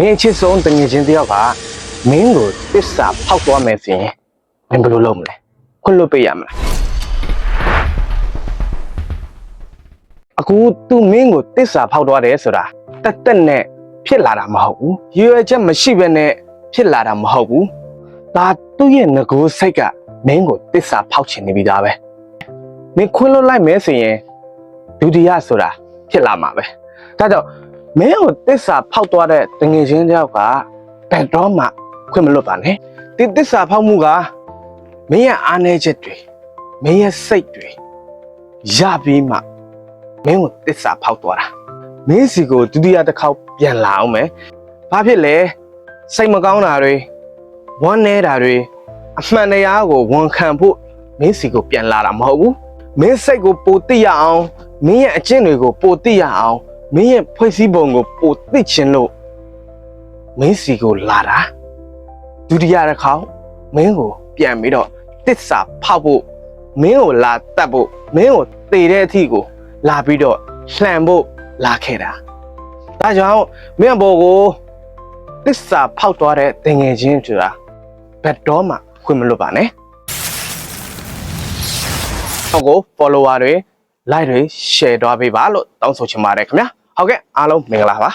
မင်းအချစ်ဆုံးတငယ်ချင်းတယောက်ကမင်းကိုတစ္ဆာဖောက်သွားမယ်ဆိုရင်မင်းဘယ်လိုလုပ်မလဲခွင့်လွတ်ပေးရမလားအခုသူမင်းကိုတစ္ဆာဖောက်သွားတယ်ဆိုတာတက်တက်နဲ့ဖြစ်လာတာမဟုတ်ဘူးရွယ်ချက်မရှိဘဲနဲ့ဖြစ်လာတာမဟုတ်ဘူးဒါသူ့ရဲ့ငကိုးစိတ်ကမင်းကိုတစ္ဆာဖောက်ချင်နေပြီသားပဲမင်းခွင့်လွတ်လိုက်မယ်ဆိုရင်ဒုတိယဆိုတာဖြစ်လာမှာပဲဒါကြောင့် မင်းကိုတစ္ဆာဖောက်သွားတဲ့တငယ်ချင်းတယောက်ကဘယ်တော့မှခွင့်မလွတ်ပါနဲ့ဒီတစ္ဆာဖောက်မှုကမင်းရဲ့အားနည်းချက်တွေမင်းရဲ့စိတ်တွေရပြီးမှမင်းကိုတစ္ဆာဖောက်သွားတာမင်းစီကိုဒုတိယတစ်ခေါက်ပြန်လာအောင်မယ်ဘာဖြစ်လဲစိတ်မကောင်းတာတွေဝမ်းနည်းတာတွေအမှန်တရားကိုဝန်ခံဖို့မင်းစီကိုပြန်လာတာမဟုတ်ဘူးမင်းစိတ်ကိုပိုသိရအောင်မင်းရဲ့အကျင့်တွေကိုပိုသိရအောင် မင်းရဲ့ဖွဲ့စည်းပုံကိုပိုသိချင်လို့မင်းစီကိုလာတာဒုတိယတစ်ခေါက်မင်းကိုပြန်ပြီးတော့တစ္ဆာဖောက်ဖို့မင်းကိုလာတတ်ဖို့မင်းကိုတည်တဲ့အသည့်ကို လာပြီးတော့လှန်ဖို့လာခဲ့တာဒါကြောင့်မင်းဘောကိုတစ္ဆာဖောက်သွားတဲ့တင်ငယ်ချင်းဆိုတာဘယ်တော့မှခွင့်မလွတ်ပါနဲ့ဟောကို follower တွေ like တွေ share သွားပေးပါလို့တောင်းဆိုချင်ပါတယ်ခင်ဗျာ ဟုတ်ကဲ့အားလုံးမင်္ဂလာပါ